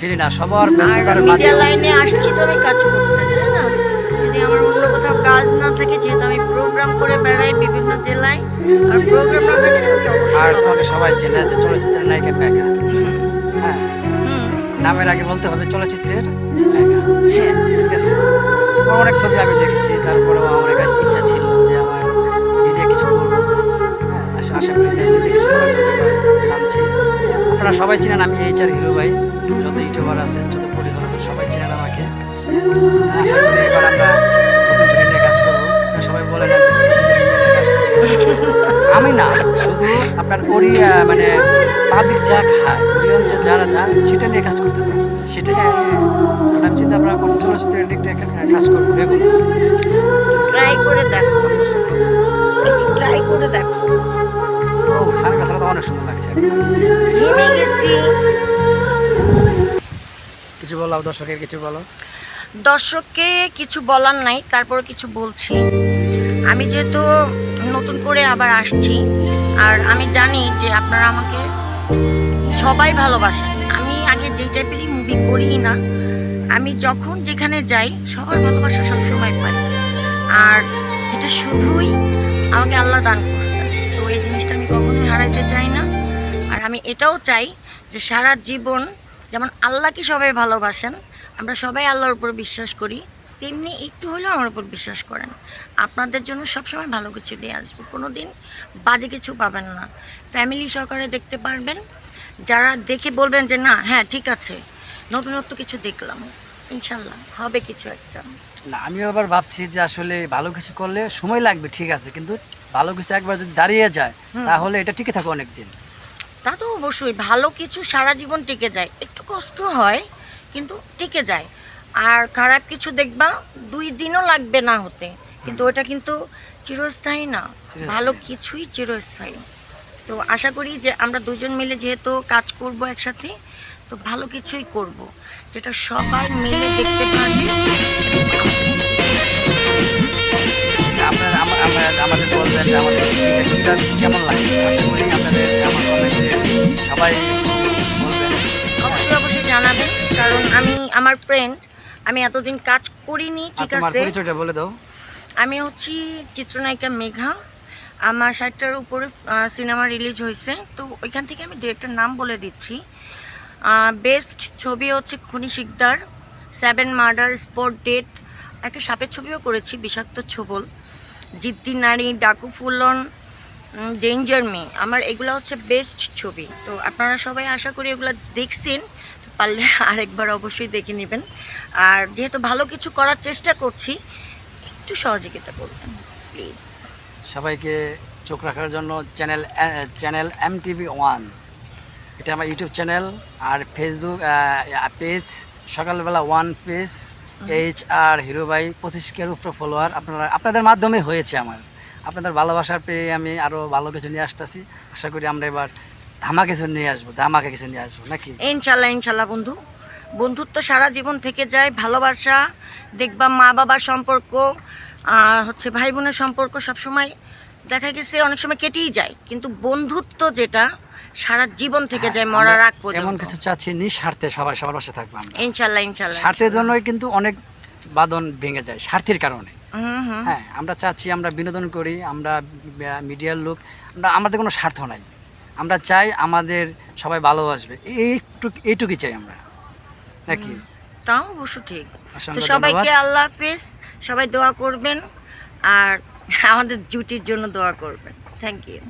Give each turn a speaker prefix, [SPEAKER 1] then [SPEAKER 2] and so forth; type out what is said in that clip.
[SPEAKER 1] ফিরি না সবার ব্যস্ততার মাঝে
[SPEAKER 2] লাইনে আসছি তো আমি কাজ করতে তাই না? যদি আমার অন্য কোথাও কাজ না থাকে যেহেতু আমি প্রোগ্রাম করে বেড়াই বিভিন্ন জেলায় আর প্রোগ্রাম না থাকলে আমাকে
[SPEAKER 1] আর তোমাকে সবাই চেনে যে চলচ্চিত্রের নায়িকা মেঘা হ্যাঁ। নামের আগে বলতে হবে চলচ্চিত্রের মেঘা
[SPEAKER 2] হ্যাঁ।
[SPEAKER 1] ঠিক আছে? অনেক ছবি আমি দেখেছি তারপরেও আমার কাছে ইচ্ছা ছিল যে আমার নিজে কিছু করব। হ্যাঁ, আশা করি যে নিজে কিছু করার জন্য নামছি। আপনারা সবাই চিনেন আমি এইচ আর হিরো ভাই যত ইউটিউবার আছেন যত পরিজন আছেন সবাই চিনেন আমাকে। আশা করি এবার আমরা নতুন ছবি নিয়ে কাজ করব। সবাই বলেন আমি না শুধু আপনার ওড়িয়া মানে পাবলিক যা খায় যে যারা যায় সেটা নিয়ে কাজ করতে পারে। সেটাই। কারণ আমি চিন্তা ভাবনা করছি চলচ্চিত্রের দিক দিয়ে কাজ করব রেগুলার।
[SPEAKER 2] ট্রাই করে দেখো। ট্রাই করে দেখো। গেছি
[SPEAKER 1] কিছু বলো দর্শকের কিছু বলো।
[SPEAKER 2] দর্শককে কিছু বলার নাই, তারপর কিছু বলছি। আমি যেহেতু নতুন করে আবার আসছি, আর আমি জানি যে আপনারা আমাকে সবাই ভালোবাসেন। আমি আগে যে টাইপেরই মুভি করি না, আমি যখন যেখানে যাই, সবার ভালোবাসা সবসময় পাই। আর এটা শুধুই আমাকে আল্লাহ দান করছে তো এই জিনিসটা আমি কখনোই হারাইতে চাই না। আর আমি এটাও চাই যে সারা জীবন যেমন আল্লাহকে সবাই ভালোবাসেন আমরা সবাই আল্লাহর উপর বিশ্বাস করি তেমনি একটু হলেও আমার উপর বিশ্বাস করেন। আপনাদের জন্য সবসময় ভালো কিছু নিয়ে আসব। কোনো দিন বাজে কিছু পাবেন না। ফ্যামিলি সহকারে দেখতে পারবেন। যারা দেখে বলবেন যে না হ্যাঁ ঠিক আছে। নতুনত্ব কিছু দেখলাম। ইনশাল্লাহ হবে কিছু একটা।
[SPEAKER 1] না আমিও আবার ভাবছি যে আসলে ভালো কিছু করলে সময় লাগবে ঠিক আছে। কিন্তু ভালো কিছু একবার যদি দাঁড়িয়ে যায় তাহলে এটা টিকে থাকে অনেক দিন
[SPEAKER 2] তা তো অবশ্যই ভালো কিছু সারা জীবন টিকে যায়। একটু কষ্ট হয় কিন্তু টিকে যায়। আর খারাপ কিছু দেখবা দুই দিনও লাগবে না হতে। কিন্তু ওটা কিন্তু চিরস্থায়ী না। ভালো কিছুই চিরস্থায়ী। তো আশা করি যে আমরা দুজন মিলে যেহেতু কাজ করব একসাথে তো ভালো কিছুই করব। যেটা সবাই মিলে দেখতে পারবে।
[SPEAKER 1] আপনারা আমাদের বলবেন যে আমাদের কেমন লাগছে? আশা করি আপনাদের সবাই বলবেন।
[SPEAKER 2] অবশ্যই অবশ্যই জানাবেন কারণ আমি আমার ফ্রেন্ড আমি এতদিন কাজ করিনি ঠিক আছে?
[SPEAKER 1] পরিচয়টা বলে দাও।
[SPEAKER 2] আমি হচ্ছি চিত্রনায়িকা মেঘা। আমার ষাটটার উপরে সিনেমা রিলিজ হয়েছে। তো ওইখান থেকে আমি দু একটা নাম বলে দিচ্ছি। বেস্ট ছবি হচ্ছে খুনি Sikdar seven murder spot date একটা সাপের ছবিও করেছি বিষাক্ত ছবল। জিদ্দি নারী ডাকু ফুলন ডেঞ্জার মে আমার এগুলো হচ্ছে বেস্ট ছবি। তো আপনারা সবাই আশা করি এগুলো দেখছেন। পারলে আরেকবার অবশ্যই দেখে নেবেন। আর যেহেতু ভালো কিছু করার চেষ্টা করছি একটু সহযোগিতা করবেন প্লিজ
[SPEAKER 1] সবাইকে চোখ রাখার জন্য channel channel M TV one এটা আমার ইউটিউব চ্যানেল আর ফেসবুক পেজ সকালবেলা one page H R hero ভাই পঁচিশ কের উপরে ফলোয়ার আপনারা আপনাদের মাধ্যমে হয়েছে আমার। আপনাদের ভালোবাসার পেয়ে আমি আরও ভালো কিছু নিয়ে আসতেছি। আশা করি আমরা এবার ধামা কিছু নিয়ে আসব ধামাকে কিছু নিয়ে আসব নাকি?
[SPEAKER 2] ইনশাল্লাহ ইনশাল্লাহ বন্ধু। বন্ধুত্ব সারা জীবন থেকে যায় ভালোবাসা দেখবা মা বাবার সম্পর্ক হচ্ছে ভাই বোনের সম্পর্ক সবসময় দেখা গেছে অনেক সময় কেটেই যায়। কিন্তু বন্ধুত্ব যেটা সারা জীবন থেকে যায় মরার আগ
[SPEAKER 1] এমন
[SPEAKER 2] পর্যন্ত
[SPEAKER 1] কিছু চাচ্ছি নিঃস্বার্থে সবাই সবার পাশে থাকব
[SPEAKER 2] ইনশাল্লাহ ইনশাল্লাহ
[SPEAKER 1] স্বার্থের জন্যই কিন্তু অনেক বাদন ভেঙে যায় স্বার্থের কারণে। হ্যাঁ আমরা চাচ্ছি আমরা বিনোদন করি আমরা মিডিয়ার লোক আমরা আমাদের কোনো স্বার্থ নাই। আমরা চাই আমাদের সবাই ভালোবাসবে এইটু এইটুকুই চাই আমরা। নাকি?
[SPEAKER 2] তাও অবশ্য ঠিক। তো সবাইকে আল্লাহ হাফিজ। সবাই দোয়া করবেন। আর আমাদের জুটির জন্য দোয়া করবেন। Thank you